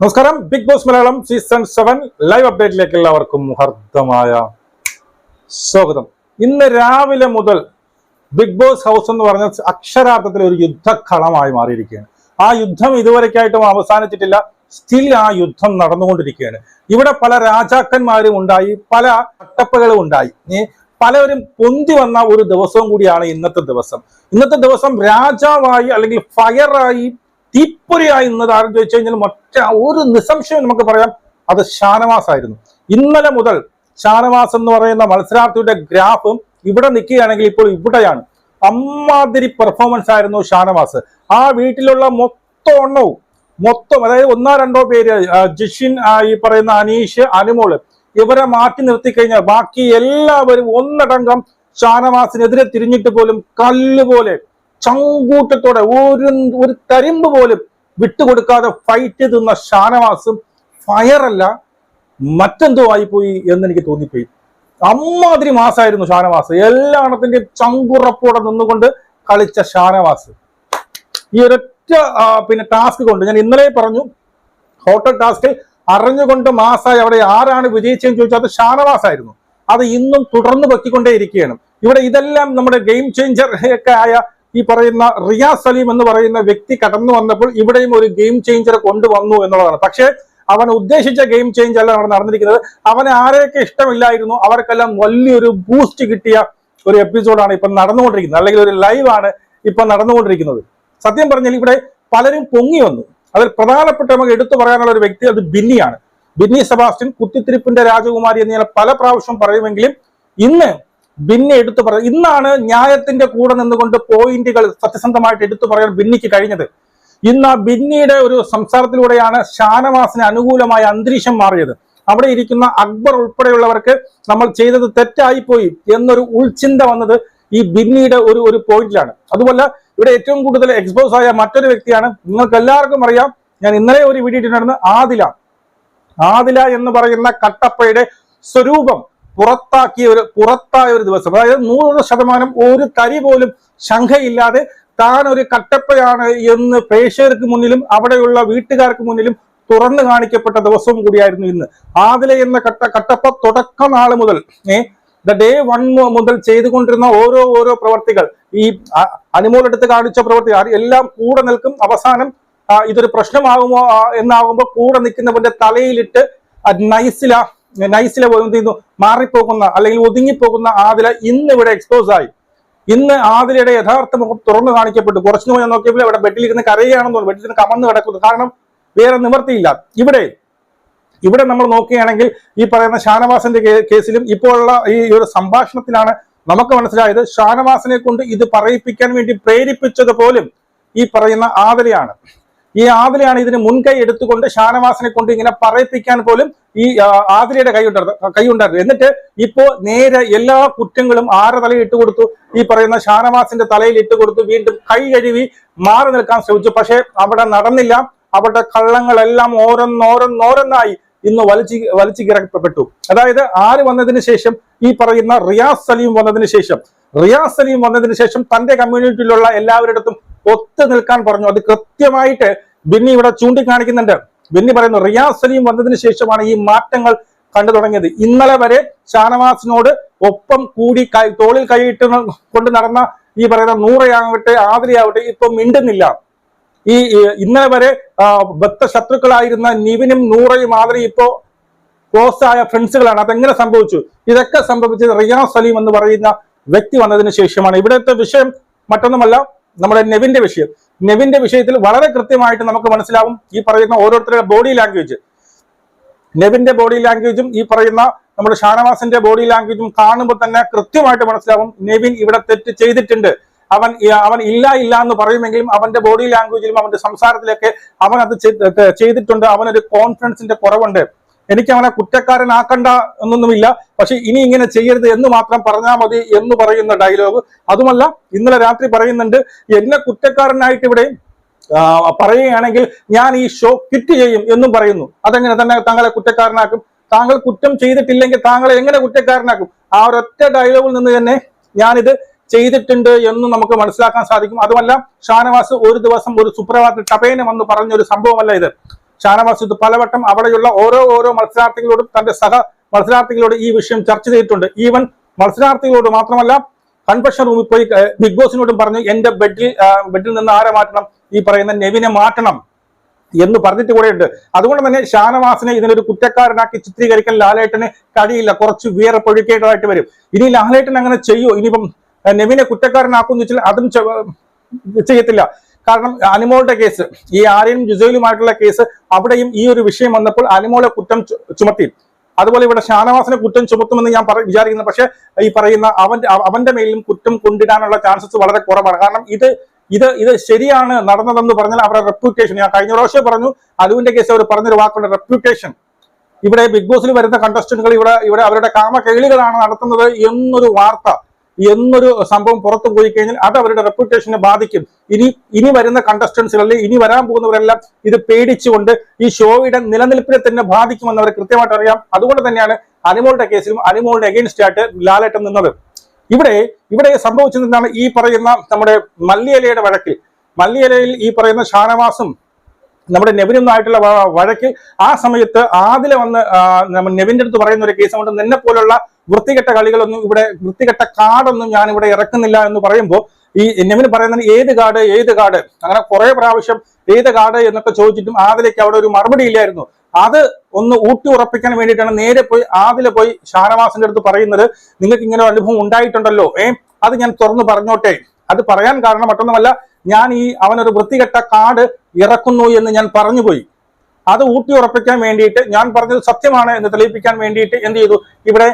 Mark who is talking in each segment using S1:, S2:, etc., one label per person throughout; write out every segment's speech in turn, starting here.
S1: നമസ്കാരം. Big boss Malayalam season seven live അപ്ഡേറ്റിലേക്ക് എല്ലാവർക്കും ഹർദ്ദമായ സ്വാഗതം. ഇന്ന് രാവിലെ മുതൽ ബിഗ് ബോസ് ഹൗസ് എന്ന് പറഞ്ഞ അക്ഷരാർത്ഥത്തിൽ ഒരു യുദ്ധക്കളമായി മാറിയിരിക്കുകയാണ്. ആ യുദ്ധം ഇതുവരെക്കായിട്ടും അവസാനിച്ചിട്ടില്ല. സ്റ്റിൽ ആ യുദ്ധം നടന്നുകൊണ്ടിരിക്കുകയാണ്. ഇവിടെ പല രാജാക്കന്മാരും ഉണ്ടായി പല കട്ടപ്പുകളും ഉണ്ടായി. പലവരും പൊന്തി വന്ന ഒരു ദിവസവും കൂടിയാണ് ഇന്നത്തെ ദിവസം. ഇന്നത്തെ ദിവസം രാജാവായി അല്ലെങ്കിൽ ഫയറായി തീപ്പൊരിയായി ഇന്നത് ആരും ചോദിച്ചു കഴിഞ്ഞാൽ മറ്റ ഒരു നിസംശയം നമുക്ക് പറയാം അത് ഷാനവാസ് ആയിരുന്നു ഇന്നലെ മുതൽ ഷാനവാസ് എന്ന് പറയുന്ന മത്സരാർത്ഥിയുടെ ഗ്രാഫും ഇവിടെ നിൽക്കുകയാണെങ്കിൽ ഇപ്പോൾ ഇവിടെയാണ്. അമ്മാതിരി പെർഫോമൻസ് ആയിരുന്നു ഷാനവാസ്. ആ വീട്ടിലുള്ള മൊത്തം എണ്ണവും മൊത്തം അതായത് ഒന്നോ രണ്ടോ പേര് ജിഷിൻ ഈ പറയുന്ന അനീഷ് അനുമോൾ ഇവരെ മാറ്റി നിർത്തി കഴിഞ്ഞാൽ ബാക്കി എല്ലാവരും ഒന്നടങ്കം ഷാനവാസിനെതിരെ തിരിഞ്ഞിട്ട് പോലും കല്ല് പോലെ ചങ്കൂറ്റത്തോടെ ഒരു ഒരു തരിമ്പ് പോലും വിട്ടുകൊടുക്കാതെ ഫൈറ്റ് തിന്ന ഷാനവാസും ഫയറല്ല മറ്റെന്തോ ആയിപ്പോയി എന്ന് എനിക്ക് തോന്നിപ്പോയി. അമ്മാതിരി മാസമായിരുന്നു ഷാനവാസ്. എല്ലാണത്തിന്റെയും ചങ്കുറപ്പോടെ നിന്നുകൊണ്ട് കളിച്ച ഷാനവാസ്. ഈ ഒരൊറ്റ പിന്നെ ടാസ്ക് കൊണ്ട് ഞാൻ ഇന്നലെ പറഞ്ഞു ഹോട്ടൽ ടാസ്കിൽ അറിഞ്ഞുകൊണ്ട് മാസായി അവിടെ ആരാണ് വിജയിച്ചതെന്ന് ചോദിച്ചാൽ അത് ഷാനവാസ് ആയിരുന്നു അത് ഇന്നും തുടർന്ന് വെക്കിക്കൊണ്ടേ ഇരിക്കുകയാണ് ഇവിടെ ഇതെല്ലാം നമ്മുടെ ഗെയിം ചേഞ്ചർ ഒക്കെ ആയ ഈ പറയുന്ന റിയാസ് സലീം എന്ന് പറയുന്ന വ്യക്തി കടന്നു വന്നപ്പോൾ ഇവിടെയും ഒരു ഗെയിം ചേഞ്ചർ കൊണ്ടുവന്നു എന്നുള്ളതാണ്. പക്ഷേ അവൻ ഉദ്ദേശിച്ച ഗെയിം ചേഞ്ച് അല്ല അവിടെ നടന്നിരിക്കുന്നത്. അവന് ആരെയൊക്കെ ഇഷ്ടമില്ലായിരുന്നു അവർക്കെല്ലാം വലിയൊരു ബൂസ്റ്റ് കിട്ടിയ ഒരു എപ്പിസോഡാണ് ഇപ്പം നടന്നുകൊണ്ടിരിക്കുന്നത്. അല്ലെങ്കിൽ ഒരു ലൈവ് ആണ് ഇപ്പൊ നടന്നുകൊണ്ടിരിക്കുന്നത്. സത്യം പറഞ്ഞാൽ ഇവിടെ പലരും പൊങ്ങി വന്നു. അതിൽ പ്രധാനപ്പെട്ട നമുക്ക് എടുത്തു പറയാനുള്ള ഒരു വ്യക്തി അത് ബിന്നിയാണ്. ബിന്നി സെബാസ്റ്റ്യൻ കുത്തിത്തിരിപ്പിന്റെ രാജകുമാരി എന്ന് ഞാൻ പല പ്രാവശ്യം പറയുമെങ്കിലും ഇന്ന് ബിന്നി എടുത്തു പറ ഇന്നാണ് ന്യായത്തിന്റെ കൂടെ നിന്നുകൊണ്ട് പോയിന്റുകൾ സത്യസന്ധമായിട്ട് എടുത്തു പറയാൻ ബിന്നിക്ക് കഴിഞ്ഞത്. ഇന്ന് ആ ബിന്നിയുടെ ഒരു സംസാരത്തിലൂടെയാണ് ഷാനവാസിന് അനുകൂലമായ അന്തരീക്ഷം മാറിയത്. അവിടെ ഇരിക്കുന്ന അക്ബർ ഉൾപ്പെടെയുള്ളവർക്ക് നമ്മൾ ചെയ്തത് തെറ്റായിപ്പോയി എന്നൊരു ഉൾചിന്ത വന്നത് ഈ ബിന്നിയുടെ ഒരു ഒരു പോയിന്റിലാണ്. അതുപോലെ ഇവിടെ ഏറ്റവും കൂടുതൽ എക്സ്പോസ് ആയ മറ്റൊരു വ്യക്തിയാണ്. നിങ്ങൾക്ക് എല്ലാവർക്കും അറിയാം ഞാൻ ഇന്നലെ ഒരു വീഡിയോ ഇട്ടിട്ടുണ്ടായിരുന്നു ആദില. ആദില എന്ന് പറയുന്ന കട്ടപ്പയുടെ സ്വരൂപം. പുറത്താക്കിയ ഒരു പുറത്തായ ഒരു ദിവസം അതായത് നൂറ് ശതമാനം ഒരു തരി പോലും ശങ്കയില്ലാതെ താൻ ഒരു കട്ടപ്പയാണ് എന്ന് പ്രേക്ഷകർക്ക് മുന്നിലും അവിടെയുള്ള വീട്ടുകാർക്ക് മുന്നിലും തുറന്നു കാണിക്കപ്പെട്ട ദിവസവും കൂടിയായിരുന്നു ഇന്ന്. ആദില എന്ന കട്ട കട്ടപ്പ തുടക്ക നാൾ മുതൽ ദ ഡേ വൺ മുതൽ ചെയ്തുകൊണ്ടിരുന്ന ഓരോ ഓരോ പ്രവർത്തികൾ ഈ അനുമോളെടുത്ത് കാണിച്ച പ്രവർത്തികൾ എല്ലാം കൂടെ നിൽക്കും. അവസാനം ഇതൊരു പ്രശ്നമാകുമോ എന്നാകുമ്പോൾ കൂടെ നിൽക്കുന്നവന്റെ തലയിലിട്ട് നൈസില നൈസില എന്ത് ചെയ്യുന്നു? മാറിപ്പോകുന്ന അല്ലെങ്കിൽ ഒതുങ്ങിപ്പോകുന്ന ആദില ഇന്ന് ഇവിടെ എക്സ്പോസ് ആയി. ഇന്ന് ആദിലയുടെ യഥാർത്ഥ മുഖം തുറന്നു കാണിക്കപ്പെട്ടു. കുറച്ചു ഞാൻ നോക്കിയപ്പോൾ ഇവിടെ ബെഡിലിരുന്ന് കരയാണെന്ന് തോന്നുന്നു. ബെഡിലിരുന്ന് കമന്ന് കിടക്കുന്നു. കാരണം വേറെ നിവർത്തിയില്ല. ഇവിടെ ഇവിടെ നമ്മൾ നോക്കുകയാണെങ്കിൽ ഈ പറയുന്ന ഷാനവാസിന്റെ കേസിലും ഇപ്പോഴുള്ള ഈ ഒരു സംഭാഷണത്തിലാണ് നമുക്ക് മനസ്സിലായത്. ഷാനവാസിനെ കൊണ്ട് ഇത് പറയിപ്പിക്കാൻ വേണ്ടി പ്രേരിപ്പിച്ചത് പോലും ഈ പറയുന്ന ആദലയാണ്. ഈ ആദിലയാണ് ഇതിന് മുൻകൈ എടുത്തുകൊണ്ട് ഷാനവാസിനെ കൊണ്ട് ഇങ്ങനെ പറയിപ്പിക്കാൻ പോലും ഈ ആതിലയുടെ കൈ ഉണ്ടായിരുന്നു കൈ ഉണ്ടായിരുന്നു എന്നിട്ട് ഇപ്പോ നേരെ എല്ലാ കുറ്റങ്ങളും ആരെ തലയിൽ ഇട്ട് കൊടുത്തു? ഈ പറയുന്ന ഷാനവാസിന്റെ തലയിൽ ഇട്ട് കൊടുത്തു. വീണ്ടും കൈ കഴുകി മാറി നിൽക്കാൻ ശ്രമിച്ചു. പക്ഷേ അവിടെ നടന്നില്ല. അവരുടെ കള്ളങ്ങളെല്ലാം ഓരോന്നോരോന്നോരോന്നായി ഇന്ന് വലിച്ചു വലിച്ചു കിറക്കപ്പെട്ടു അതായത് ആര് വന്നതിന് ശേഷം? ഈ പറയുന്ന റിയാസ് സലീം വന്നതിന് ശേഷം. റിയാസ് സലീം വന്നതിന് ശേഷം തന്റെ കമ്മ്യൂണിറ്റിയിലുള്ള എല്ലാവരിടത്തും ഒത്തു നിൽക്കാൻ പറഞ്ഞു. അത് കൃത്യമായിട്ട് ബിന്നി ഇവിടെ ചൂണ്ടിക്കാണിക്കുന്നുണ്ട്. ബിന്നി പറയുന്നു റിയാസ് സലീം വന്നതിന് ശേഷമാണ് ഈ മാറ്റങ്ങൾ കണ്ടു തുടങ്ങിയത്. ഇന്നലെ വരെ ഷാനവാസിനോട് ഒപ്പം കൂടി തോളിൽ കൈയിട്ട് കൊണ്ട് നടന്ന ഈ പറയുന്ന നൂറയാകട്ടെ ആതിരയാവട്ടെ ഇപ്പൊ മിണ്ടുന്നില്ല. ഈ ഇന്നലെ വരെ ബദ്ധ ശത്രുക്കളായിരുന്ന നിവിനും നൂറയും ആതിരയും ഇപ്പോ ക്ലോസ് ആയ ഫ്രണ്ട്സുകളാണ്. അതെങ്ങനെ സംഭവിച്ചു? ഇതൊക്കെ സംഭവിച്ചത് റിയാസ് സലീം എന്ന് പറയുന്ന വ്യക്തി വന്നതിന് ശേഷമാണ്. ഇവിടുത്തെ വിഷയം മറ്റൊന്നുമല്ല നമ്മുടെ നെവിന്റെ വിഷയം. നെവിന്റെ വിഷയത്തിൽ വളരെ കൃത്യമായിട്ട് നമുക്ക് മനസ്സിലാവും ഈ പറയുന്ന ഓരോരുത്തരുടെ ബോഡി ലാംഗ്വേജ് നെവിന്റെ ബോഡി ലാംഗ്വേജും ഈ പറയുന്ന നമ്മുടെ ഷാനവാസിന്റെ ബോഡി ലാംഗ്വേജും കാണുമ്പോൾ തന്നെ കൃത്യമായിട്ട് മനസ്സിലാവും നെവിൻ ഇവിടെ തെറ്റ് ചെയ്തിട്ടുണ്ട്. അവൻ അവൻ ഇല്ല ഇല്ല എന്ന് പറയുമെങ്കിലും അവന്റെ ബോഡി ലാംഗ്വേജിലും അവന്റെ സംസാരത്തിലൊക്കെ അവൻ അത് ചെയ്- ചെയ്തിട്ടുണ്ട്. അവനൊരു കോൺഫിഡൻസിന്റെ കുറവുണ്ട്. എനിക്ക് അവനെ കുറ്റക്കാരനാക്കണ്ട എന്നൊന്നുമില്ല. പക്ഷെ ഇനി ഇങ്ങനെ ചെയ്യരുത് എന്ന് മാത്രം പറഞ്ഞാൽ മതി എന്ന് പറയുന്ന ഡയലോഗ് അതുമല്ല ഇന്നലെ രാത്രി പറയുന്നുണ്ട് എന്നെ കുറ്റക്കാരനായിട്ട് ഇവിടെ പറയുകയാണെങ്കിൽ ഞാൻ ഈ ഷോ ക്വിറ്റ് ചെയ്യും എന്നും പറയുന്നു. അതെങ്ങനെ? തന്നെ താങ്കളെ കുറ്റക്കാരനാക്കും. താങ്കൾ കുറ്റം ചെയ്തിട്ടില്ലെങ്കിൽ താങ്കളെ എങ്ങനെ കുറ്റക്കാരനാക്കും? ആ ഒരൊറ്റ ഡയലോഗിൽ നിന്ന് തന്നെ ഞാനിത് ചെയ്തിട്ടുണ്ട് എന്ന് നമുക്ക് മനസ്സിലാക്കാൻ സാധിക്കും. അതുമല്ല ഷാനവാസ് ഒരു ദിവസം ഒരു സുപ്രഭാത ടപേനം എന്ന് പറഞ്ഞൊരു സംഭവമല്ല ഇത്. ഷാനവാസ് പലവട്ടം അവിടെയുള്ള ഓരോ ഓരോ മത്സരാർത്ഥികളോടും തന്റെ സഹ മത്സരാർത്ഥികളോട് ഈ വിഷയം ചർച്ച ചെയ്തിട്ടുണ്ട്. ഈവൻ മത്സരാർത്ഥികളോട് മാത്രമല്ല കൺവെൻഷൻ റൂമിൽ പോയി ബിഗ് ബോസിനോടും പറഞ്ഞു എന്റെ ബെഡിൽ ബെഡിൽ നിന്ന് ആരെ മാറ്റണം? ഈ പറയുന്ന നെവിനെ മാറ്റണം. എന്ന് പറഞ്ഞിട്ട് കൂടെയുണ്ട് അതുകൊണ്ട് തന്നെ ഷാനവാസിനെ ഇതിനൊരു കുറ്റക്കാരനാക്കി ചിത്രീകരിക്കാൻ ലാലേട്ടന് കഴിയില്ല. കുറച്ച് വിയറപ്പൊഴിക്കേണ്ടതായിട്ട് വരും. ഇനി ലാലേട്ടൻ അങ്ങനെ ചെയ്യോ? ഇനിയിപ്പം നെവിനെ നെവിനെ കുറ്റക്കാരനാക്കുമെന്ന് വെച്ചാൽ അതും ചെയ്യത്തില്ല. കാരണം അനിമോളുടെ കേസ് ഈ ആര്യനും ജുസൈലുമായിട്ടുള്ള കേസ് അവിടെയും ഈ ഒരു വിഷയം വന്നപ്പോൾ അനിമോളെ കുറ്റം ചുമത്തി. അതുപോലെ ഇവിടെ ഷാനവാസിനെ കുറ്റം ചുമത്തുമെന്ന് ഞാൻ വിചാരിക്കുന്നു. പക്ഷെ ഈ പറയുന്ന അവന്റെ അവന്റെ മേലും കുറ്റം കൊണ്ടിടാനുള്ള ചാൻസസ് വളരെ കുറവാണ്. കാരണം ഇത് ഇത് ഇത് ശരിയാണ് നടന്നതെന്ന് പറഞ്ഞാൽ അവരുടെ റെപ്യൂട്ടേഷൻ ഞാൻ കഴിഞ്ഞ പ്രാവശ്യം പറഞ്ഞു അലുവിന്റെ കേസ് അവർ പറഞ്ഞൊരു വാക്കുണ്ട് റെപ്യൂട്ടേഷൻ ഇവിടെ ബിഗ് ബോസിൽ വരുന്ന കണ്ടസ്റ്റന്റുകൾ ഇവിടെ ഇവിടെ അവരുടെ കാമ കേളികളാണ് നടത്തുന്നത് എന്നൊരു വാർത്ത എന്നൊരു സംഭവം പുറത്തു പോയി കഴിഞ്ഞാൽ അത് അവരുടെ റെപ്യൂട്ടേഷനെ ബാധിക്കും. ഇനി ഇനി വരുന്ന കണ്ടസ്റ്റൻസുകൾ ഇനി വരാൻ പോകുന്നവരെല്ലാം ഇത് പേടിച്ചുകൊണ്ട് ഈ ഷോയുടെ നിലനിൽപ്പിനെ തന്നെ ബാധിക്കുമെന്ന് അവർ കൃത്യമായിട്ട് അറിയാം. അതുകൊണ്ട് തന്നെയാണ് അനിമോളുടെ കേസിലും അനിമോളുടെ അഗെയിൻസ്റ്റ് ആയിട്ട് ലാലേട്ടം നിന്നത്. ഇവിടെ ഇവിടെ സംഭവിച്ചത് എന്താണ്? ഈ പറയുന്ന നമ്മുടെ മല്ലിയലയുടെ വഴക്കിൽ മല്ലിയലയിൽ ഈ പറയുന്ന ഷാനവാസും നമ്മുടെ നെവിനുമായിട്ടുള്ള വ- വഴക്ക് ആ സമയത്ത് ആദില വന്ന് നെവിന്റെ അടുത്ത് പറയുന്ന ഒരു കേസ് കൊണ്ട് നിന്നെ പോലുള്ള വൃത്തികെട്ട കളികളൊന്നും ഇവിടെ വൃത്തികെട്ട കാർഡൊന്നും ഞാൻ ഇവിടെ ഇറക്കുന്നില്ല എന്ന് പറയുമ്പോൾ ഈ നെമിന് പറയുന്നത് ഏത് കാർഡ് ഏത് കാർഡ് അങ്ങനെ കുറെ പ്രാവശ്യം ഏത് കാർഡ് എന്നൊക്കെ ചോദിച്ചിട്ടും ആദിലേക്ക് അവിടെ ഒരു മറുപടി ഇല്ലായിരുന്നു. അത് ഒന്ന് ഊട്ടി ഉറപ്പിക്കാൻ വേണ്ടിയിട്ടാണ് നേരെ പോയി ആദിലെ പോയി ഷാനവാസിന്റെ അടുത്ത് പറയുന്നത്. നിങ്ങൾക്ക് ഇങ്ങനെ ഒരു അനുഭവം ഉണ്ടായിട്ടുണ്ടല്ലോ ഏ? അത് ഞാൻ തുറന്നു പറഞ്ഞോട്ടെ. അത് പറയാൻ കാരണം മറ്റൊന്നുമല്ല ഞാൻ ഈ അവനൊരു വൃത്തികെട്ട കാർഡ് ഇറക്കുന്നു എന്ന് ഞാൻ പറഞ്ഞു പോയി. അത് ഊട്ടി ഉറപ്പിക്കാൻ വേണ്ടിയിട്ട് ഞാൻ പറഞ്ഞത് സത്യമാണ് എന്ന് തെളിയിപ്പിക്കാൻ വേണ്ടിയിട്ട് എന്ത് ചെയ്തു? ഇവിടെ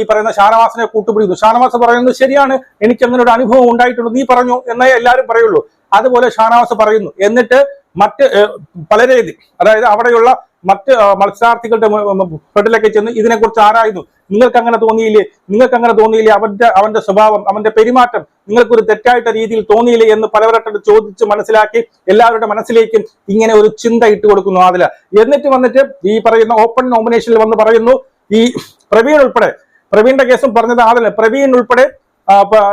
S1: ഈ പറയുന്ന ഷാനവാസിനെ കൂട്ടുപിടിക്കുന്നു. ഷാനവാസ് പറയുന്നത് ശരിയാണ്. എനിക്ക് അങ്ങനെ ഒരു അനുഭവം ഉണ്ടായിട്ടുണ്ട്. നീ പറഞ്ഞു എന്നേ എല്ലാവരും പറയുള്ളൂ. അതുപോലെ ഷാനവാസ് പറയുന്നു. എന്നിട്ട് മറ്റ് പല പലരേതി അതായത് അവിടെയുള്ള മറ്റ് മത്സരാർത്ഥികളുടെ ഫ്രണ്ടിലൊക്കെ ചെന്ന് ഇതിനെക്കുറിച്ച് ആരായിരുന്നു നിങ്ങൾക്ക് അങ്ങനെ തോന്നിയില്ലേ? നിങ്ങൾക്ക് അങ്ങനെ തോന്നിയില്ലേ? അവന്റെ അവന്റെ സ്വഭാവം അവന്റെ പെരുമാറ്റം നിങ്ങൾക്കൊരു തെറ്റായിട്ട രീതിയിൽ തോന്നിയില്ലേ എന്ന് പലവരട്ടോട് ചോദിച്ച് മനസ്സിലാക്കി എല്ലാവരുടെ മനസ്സിലേക്കും ഇങ്ങനെ ഒരു ചിന്ത ഇട്ട് കൊടുക്കുന്നു ആദില എന്നിട്ട് വന്നിട്ട് ഈ പറയുന്ന ഓപ്പൺ നോമിനേഷനിൽ വന്ന് പറയുന്നു ഈ പ്രവീൺ ഉൾപ്പെടെ പ്രവീണിന്റെ കേസും പറഞ്ഞത് ആളല്ലേ പ്രവീൺ ഉൾപ്പെടെ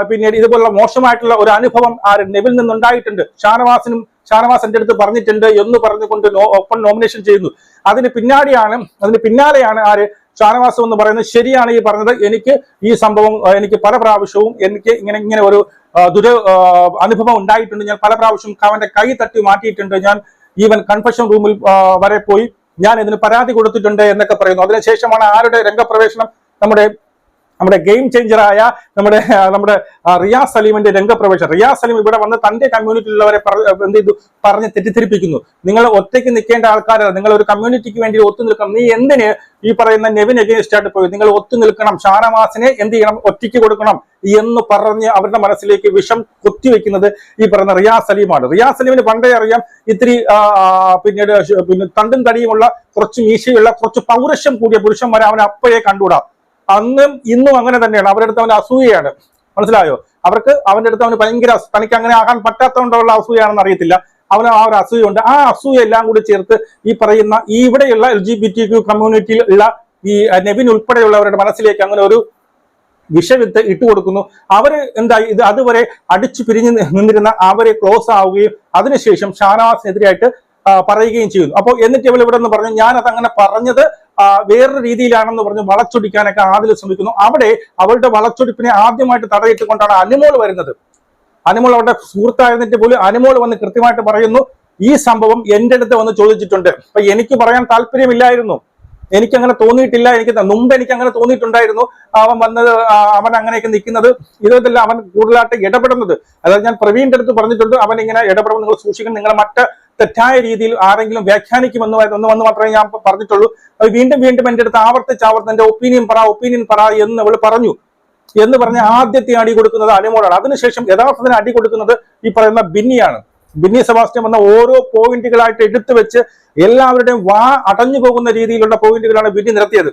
S1: പിന്നീട് ഇതുപോലുള്ള മോശമായിട്ടുള്ള ഒരു അനുഭവം ആ നെവിൽ നിന്നുണ്ടായിട്ടുണ്ട്. ഷാനവാസിനും ഷാനവാസ് അടുത്ത് പറഞ്ഞിട്ടുണ്ട് എന്ന് പറഞ്ഞുകൊണ്ട് ഒപ്പൺ നോമിനേഷൻ ചെയ്യുന്നു അതിന് പിന്നാടിയാണ് അതിന് പിന്നാലെയാണ് ആര് ഷാനവാസ് എന്ന് പറയുന്നത് ശരിയാണ് ഈ പറഞ്ഞത്. എനിക്ക് ഈ സംഭവം എനിക്ക് പല പ്രാവശ്യവും എനിക്ക് ഇങ്ങനെ ഇങ്ങനെ ഒരു ദുര അനുഭവം ഉണ്ടായിട്ടുണ്ട്. ഞാൻ പല പ്രാവശ്യം അവന്റെ കൈ തട്ടി മാറ്റിയിട്ടുണ്ട്. ഞാൻ ഈവൻ കൺഫെഷൻ റൂമിൽ വരെ പോയി ഞാൻ ഇതിന് പരാതി കൊടുത്തിട്ടുണ്ട് എന്നൊക്കെ പറയുന്നു. അതിനുശേഷമാണ് ആരുടെ രംഗപ്രവേശനം നമ്മുടെ നമ്മുടെ ഗെയിം ചേഞ്ചറായ നമ്മുടെ നമ്മുടെ റിയാ റിയാസ് സലീമിന്റെ രംഗപ്രവേശം. റിയാസ് സലീം ഇവിടെ വന്ന് തന്റെ കമ്മ്യൂണിറ്റിയിലുള്ളവരെ എന്ത് ചെയ്തു? പറഞ്ഞ് തെറ്റിദ്ധരിപ്പിക്കുന്നു. നിങ്ങൾ ഒറ്റയ്ക്ക് നിൽക്കേണ്ട ആൾക്കാരല്ല. നിങ്ങൾ ഒരു കമ്മ്യൂണിറ്റിക്ക് വേണ്ടി ഒത്തു നിൽക്കണം. നീ എന്തിന് ഈ പറയുന്ന നെവിൻ എഗെയിൻസ്റ്റ് ആയിട്ട് പോയി? നിങ്ങൾ ഒത്തു നിൽക്കണം. ഷാനവാസിനെ എന്ത് ചെയ്യണം? ഒറ്റയ്ക്ക് കൊടുക്കണം എന്ന് പറഞ്ഞ് അവരുടെ മനസ്സിലേക്ക് വിഷം കുത്തിവെക്കുന്നത് ഈ പറയുന്ന റിയാസ് സലീമാണ്. റിയാസ് സലീമിന് പണ്ടേ അറിയാം ഇത്തിരി പിന്നീട് പിന്നെ തണ്ടും തടിയുമുള്ള കുറച്ച് മീശയുള്ള കുറച്ച് പൗരുഷം കൂടിയ പുരുഷന്മാരെ അവനെ അപ്പോഴേ കണ്ടുകൂടാ. അന്നും ഇന്നും അങ്ങനെ തന്നെയാണ്. അവരുടെ അടുത്ത് അവൻ അസൂയയാണ്. മനസ്സിലായോ? അവർക്ക് അവന്റെ അടുത്ത് അവന് ഭയങ്കര തനിക്ക് അങ്ങനെ ആകാൻ പറ്റാത്തതുകൊണ്ടുള്ള അസൂയാണെന്ന് അറിയത്തില്ല. അവന് ആ ഒരു അസൂയുണ്ട്. ആ അസൂയ എല്ലാം കൂടി ചേർത്ത് ഈ പറയുന്ന ഈ ഇവിടെയുള്ള L G B T Q കമ്മ്യൂണിറ്റിയിൽ ഉള്ള ഈ നെവിൻ ഉൾപ്പെടെയുള്ളവരുടെ മനസ്സിലേക്ക് അങ്ങനെ ഒരു വിഷവിത്ത് ഇട്ടുകൊടുക്കുന്നു അവർ എന്താ ഇത് അതുവരെ അടിച്ചു പിരിഞ്ഞു നിന്നിരുന്ന അവരെ ക്ലോസ് ആവുകയും അതിനുശേഷം ഷാനവാസിനെതിരായിട്ട് പറയുകയും ചെയ്യുന്നു അപ്പോൾ എന്നിട്ട് ഇവൾ ഇവിടെ നിന്ന് പറഞ്ഞു ഞാനത് അങ്ങനെ പറഞ്ഞത് വേറൊരു രീതിയിലാണെന്ന് പറഞ്ഞ് വളച്ചൊടിക്കാനൊക്കെ ആദ്യം ശ്രമിക്കുന്നു. അവിടെ അവളുടെ വളച്ചൊടിപ്പിനെ ആദ്യമായിട്ട് തടയിട്ടുകൊണ്ടാണ് അനുമോൾ വരുന്നത്. അനുമോൾ അവരുടെ സുഹൃത്തായിരുന്നിട്ട് പോലും അനുമോൾ വന്ന് കൃത്യമായിട്ട് പറയുന്നു ഈ സംഭവം എന്റെ അടുത്ത് വന്ന് ചോദിച്ചിട്ടുണ്ട്. അപ്പൊ എനിക്ക് പറയാൻ താല്പര്യമില്ലായിരുന്നു. എനിക്ക് അങ്ങനെ തോന്നിയിട്ടില്ല. എനിക്ക് മുമ്പ് എനിക്ക് അങ്ങനെ തോന്നിയിട്ടുണ്ടായിരുന്നു. അവൻ വന്നത് അവൻ അങ്ങനെയൊക്കെ നിൽക്കുന്നത്. ഇതുപോലെ അവൻ കൂടുതലായിട്ട് ഇടപെടുന്നത്. അതായത് ഞാൻ പ്രവീണിന്റെ അടുത്ത് പറഞ്ഞിട്ടുണ്ട് അവൻ ഇങ്ങനെ ഇടപെടുമ്പോൾ നിങ്ങൾ സൂക്ഷിക്കണം. നിങ്ങളെ മറ്റ് തെറ്റായ രീതിയിൽ ആരെങ്കിലും വ്യാഖ്യാനിക്കുമെന്ന് ഒന്ന് വന്ന് മാത്രമേ ഞാൻ പറഞ്ഞിട്ടുള്ളൂ. അത് വീണ്ടും വീണ്ടും എന്റെ അടുത്ത് ആവർത്തിച്ച് ആവർത്തി എന്റെ ഒപ്പീനിയൻ പറ ഒപ്പീനിയൻ പറ എന്ന് അവൾ പറഞ്ഞു. എന്ന് പറഞ്ഞ ആദ്യത്തെ അടി കൊടുക്കുന്നത് അനുമോളാണ്. അതിനുശേഷം യഥാർത്ഥത്തിന് അടി കൊടുക്കുന്നത് ഈ പറയുന്ന ബിന്നിയാണ്. ബിന്നി സെബാസ്റ്റ്യൻ എന്ന ഓരോ പോയിന്റുകളായിട്ട് എടുത്തു വെച്ച് എല്ലാവരുടെയും വാ അടഞ്ഞു പോകുന്ന രീതിയിലുള്ള പോയിന്റുകളാണ് ബിന്നി നിരത്തിയത്.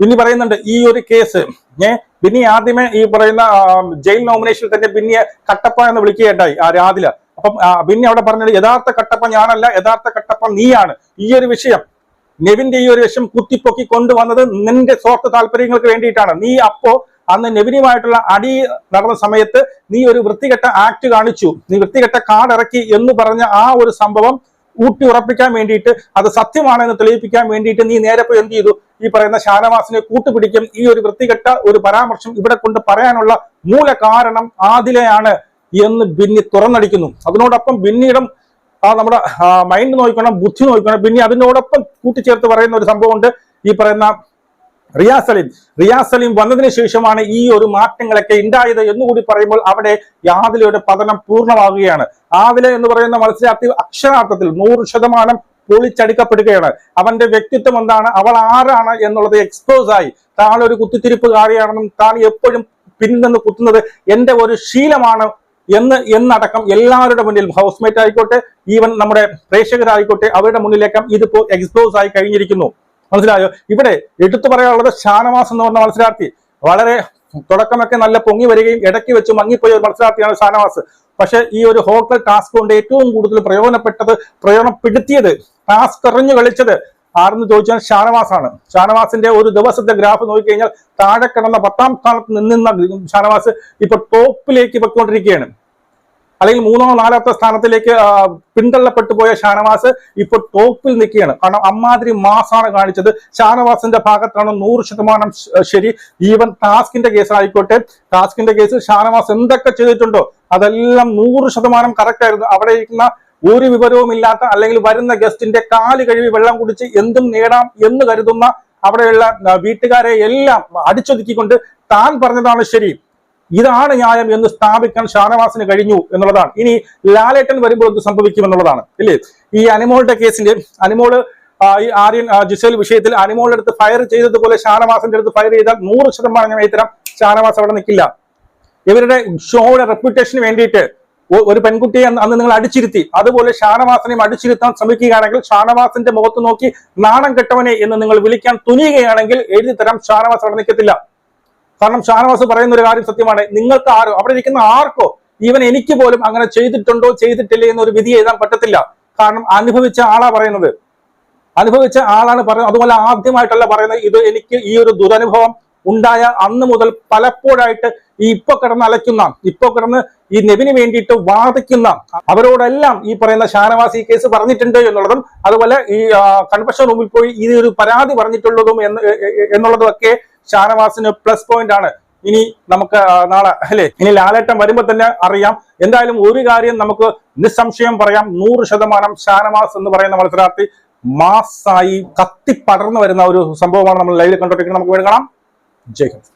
S1: ബിന്നി പറയുന്നുണ്ട് ഈ ഒരു കേസ് ഏ ബിന്നി ആദ്യമേ ഈ പറയുന്ന ജയിൽ നോമിനേഷനിൽ തന്നെ ബിന്നിയെ കട്ടപ്പ എന്ന് വിളിക്കുകയുണ്ടായി ആ രാധില അപ്പം പിന്നെ അവിടെ പറഞ്ഞത് യഥാർത്ഥ കട്ടപ്പ ഞാനല്ല യഥാർത്ഥ കട്ടപ്പ നീയാണ്. ഈ ഒരു വിഷയം നെവിന്റെ ഈ ഒരു വിഷയം കുത്തിപ്പൊക്കി കൊണ്ടുവന്നത് നിന്റെ സ്വാർത്ഥ താല്പര്യങ്ങൾക്ക് വേണ്ടിയിട്ടാണ്. നീ അപ്പോ അന്ന് നെവിനുമായിട്ടുള്ള അടി നടന്ന സമയത്ത് നീ ഒരു വൃത്തികെട്ട ആക്ട് കാണിച്ചു. നീ വൃത്തികെട്ട കാർഡ് ഇറക്കി എന്ന് പറഞ്ഞ ആ ഒരു സംഭവം ഊട്ടി ഉറപ്പിക്കാൻ വേണ്ടിയിട്ട് അത് സത്യമാണെന്ന് തെളിയിപ്പിക്കാൻ വേണ്ടിയിട്ട് നീ നേരെ പോയി എന്ത് ചെയ്തു? ഈ പറയുന്ന ഷാനവാസിനെ കൂട്ടുപിടിക്കും. ഈ ഒരു വൃത്തികെട്ട ഒരു പരാമർശം ഇവിടെ കൊണ്ട് പറയാനുള്ള മൂല കാരണം ആദിലയാണ്. എന്ന് ബിന്നി തുറന്നടിക്കുന്നു. അതിനോടൊപ്പം ബിന്നിയുടെ ആ നമ്മുടെ മൈൻഡ് നോക്കണം ബുദ്ധി നോക്കണം പിന്നെ അതിനോടൊപ്പം കൂട്ടിച്ചേർത്ത് പറയുന്ന ഒരു സംഭവമുണ്ട്. ഈ പറയുന്ന റിയാസലിം റിയാസലിം റിയാസ് സലീം വന്നതിന് ശേഷമാണ് ഈ ഒരു മാറ്റങ്ങളൊക്കെ ഉണ്ടായത് എന്നുകൂടി പറയുമ്പോൾ അവിടെ യാതിലയുടെ പതനം പൂർണമാകുകയാണ് ആദില എന്ന് പറയുന്ന മത്സരാർത്ഥി അക്ഷരാർത്ഥത്തിൽ നൂറ് ശതമാനം പൊളിച്ചടുക്കപ്പെടുകയാണ്. അവന്റെ വ്യക്തിത്വം എന്താണ്? അവൾ ആരാണ് എന്നുള്ളത് എക്സ്പോസ് ആയി. താൻ ഒരു കുത്തിത്തിരിപ്പുകാരിയാണെന്നും താൻ എപ്പോഴും പിന്നിൽ നിന്ന് കുത്തുന്നത് എന്റെ ഒരു ശീലമാണ് എന്ന് എന്നടക്കം എല്ലാവരുടെ മുന്നിൽ ഹൗസ്മേറ്റ് ആയിക്കോട്ടെ ഈവൻ നമ്മുടെ പ്രേക്ഷകരായിക്കോട്ടെ അവരുടെ മുന്നിലേക്കും ഇതിപ്പോ എക്സ്പ്ലോസ് ആയി കഴിഞ്ഞിരിക്കുന്നു. മനസ്സിലായോ? ഇവിടെ എടുത്തു പറയാനുള്ളത് ഷാനവാസ് എന്ന് പറഞ്ഞ മത്സരാർത്ഥി. വളരെ തുടക്കമൊക്കെ നല്ല പൊങ്ങി വരികയും ഇടയ്ക്ക് വെച്ച് മങ്ങിപ്പോയ ഒരു മത്സരാർത്ഥിയാണ് ഷാനവാസ്. പക്ഷെ ഈ ഒരു ഹോട്ടൽ ടാസ്ക് കൊണ്ട് ഏറ്റവും കൂടുതൽ പ്രയോജനപ്പെട്ടത് പ്രയോജനപ്പെടുത്തിയത് ടാസ്ക് എറിഞ്ഞു കളിച്ചത് ആരെന്ന് ചോദിച്ചാൽ ഷാനവാസ് ആണ് ഷാനവാസിന്റെ ഒരു ദിവസത്തെ ഗ്രാഫ് നോക്കിക്കഴിഞ്ഞാൽ താഴെ കിടന്ന പത്താം സ്ഥാനത്ത് നിന്നിരുന്ന ഷാനവാസ് ഇപ്പൊ ടോപ്പിലേക്ക് പൊയ്ക്കൊണ്ടിരിക്കുകയാണ്. അല്ലെങ്കിൽ മൂന്നോ നാലാമത്തെ സ്ഥാനത്തിലേക്ക് പിന്തള്ളപ്പെട്ടു പോയ ഷാനവാസ് ഇപ്പോൾ ടോപ്പിൽ നിൽക്കുകയാണ്. കാരണം അമ്മാതിരി മാസാണ് കാണിച്ചത്. ഷാനവാസിന്റെ ഭാഗത്താണ് നൂറ് ശതമാനം ശരി. ഈവൻ ടാസ്കിന്റെ കേസ് ആയിക്കോട്ടെ ടാസ്കിന്റെ കേസിൽ ഷാനവാസ് എന്തൊക്കെ ചെയ്തിട്ടുണ്ടോ? അതെല്ലാം നൂറ് ശതമാനം കറക്റ്റ് ആയിരുന്നു. അവിടെ ഇരിക്കുന്ന ഒരു വിവരവും ഇല്ലാത്ത അല്ലെങ്കിൽ വരുന്ന ഗസ്റ്റിന്റെ കാൽ കഴുകി വെള്ളം കുടിച്ച് എന്തും നേടാം എന്ന് കരുതുന്ന അവിടെയുള്ള വീട്ടുകാരെ എല്ലാം അടിച്ചൊതുക്കിക്കൊണ്ട് താൻ പറഞ്ഞതാണ് ശരി. ഇതാണ് ന്യായം എന്ന് സ്ഥാപിക്കാൻ ഷാനവാസിന് കഴിഞ്ഞു എന്നുള്ളതാണ്. ഇനി ലാലേട്ടൻ വരുമ്പോൾ എന്ത് സംഭവിക്കും എന്നുള്ളതാണ് ഇല്ലേ? ഈ അനിമോളുടെ കേസിന്റെ അനിമോൾ ഈ ആര്യൻ ജിസേൽ വിഷയത്തിൽ അനിമോളുടെ അടുത്ത് ഫയർ ചെയ്തതുപോലെ ഷാനവാസിന്റെ അടുത്ത് ഫയർ ചെയ്താൽ നൂറ് ശതമാനം ഞാൻ ഇത്തരം ഷാനവാസ് അവിടെ നിൽക്കില്ല. ഇവരുടെ ഷോയുടെ റെപ്യൂട്ടേഷന് വേണ്ടിയിട്ട് ഒരു പെൺകുട്ടിയെ അന്ന് നിങ്ങൾ അടിച്ചിരുത്തി. അതുപോലെ ഷാനവാസനെയും അടിച്ചിരുത്താൻ ശ്രമിക്കുകയാണെങ്കിൽ ഷാനവാസിന്റെ മുഖത്ത് നോക്കി നാണം കെട്ടവനെ എന്ന് നിങ്ങൾ വിളിക്കാൻ തുനിയുകയാണെങ്കിൽ എഴുതി തരാം ഷാനവാസ് അവിടെ നിൽക്കത്തില്ല. കാരണം ഷാനവാസ് പറയുന്ന ഒരു കാര്യം സത്യമാണ്. നിങ്ങൾക്ക് ആരോ അവിടെ ഇരിക്കുന്ന ആർക്കോ ഇവൻ എനിക്ക് പോലും അങ്ങനെ ചെയ്തിട്ടുണ്ടോ ചെയ്തിട്ടില്ലേ എന്നൊരു വിധി എഴുതാൻ പറ്റത്തില്ല. കാരണം അനുഭവിച്ച ആളാ പറയുന്നത്. അനുഭവിച്ച ആളാണ് പറയുന്നത്. അതുപോലെ ആദ്യമായിട്ടല്ല പറയുന്നത് ഇത് എനിക്ക് ഈ ഒരു ദുരനുഭവം ഉണ്ടായ അന്ന് മുതൽ പലപ്പോഴായിട്ട് ഈ ഇപ്പൊ കിടന്ന് അലയ്ക്കുന്ന ഇപ്പൊ കിടന്ന് ഈ നെബിന് വേണ്ടിയിട്ട് വാദിക്കുന്ന അവരോടെല്ലാം ഈ പറയുന്ന ഷാനവാസി കേസ് പറഞ്ഞിട്ടുണ്ട് എന്നുള്ളതും അതുപോലെ ഈ കൺവെൻഷൻ റൂമിൽ പോയി ഈ ഒരു പരാതി പറഞ്ഞിട്ടുള്ളതും എന്ന് എന്നുള്ളതും ഒക്കെ ഷാനവാസിന് പ്ലസ് പോയിന്റ് ആണ്. ഇനി നമുക്ക് നാളെ അല്ലെ? ഇനി ലാലേട്ടം വരുമ്പോൾ തന്നെ അറിയാം. എന്തായാലും ഒരു കാര്യം നമുക്ക് നിസ്സംശയം പറയാം. നൂറ് ശതമാനം ഷാനവാസ് എന്ന് പറയുന്ന മത്സരാർത്ഥി മാസായി കത്തിപ്പടർന്നു വരുന്ന ഒരു സംഭവമാണ് നമ്മൾ ലൈവിൽ കണ്ടോട്ടിരിക്കുന്നത് നമുക്ക് വേണം കാണാം. ജയ് ഹിന്ദ്.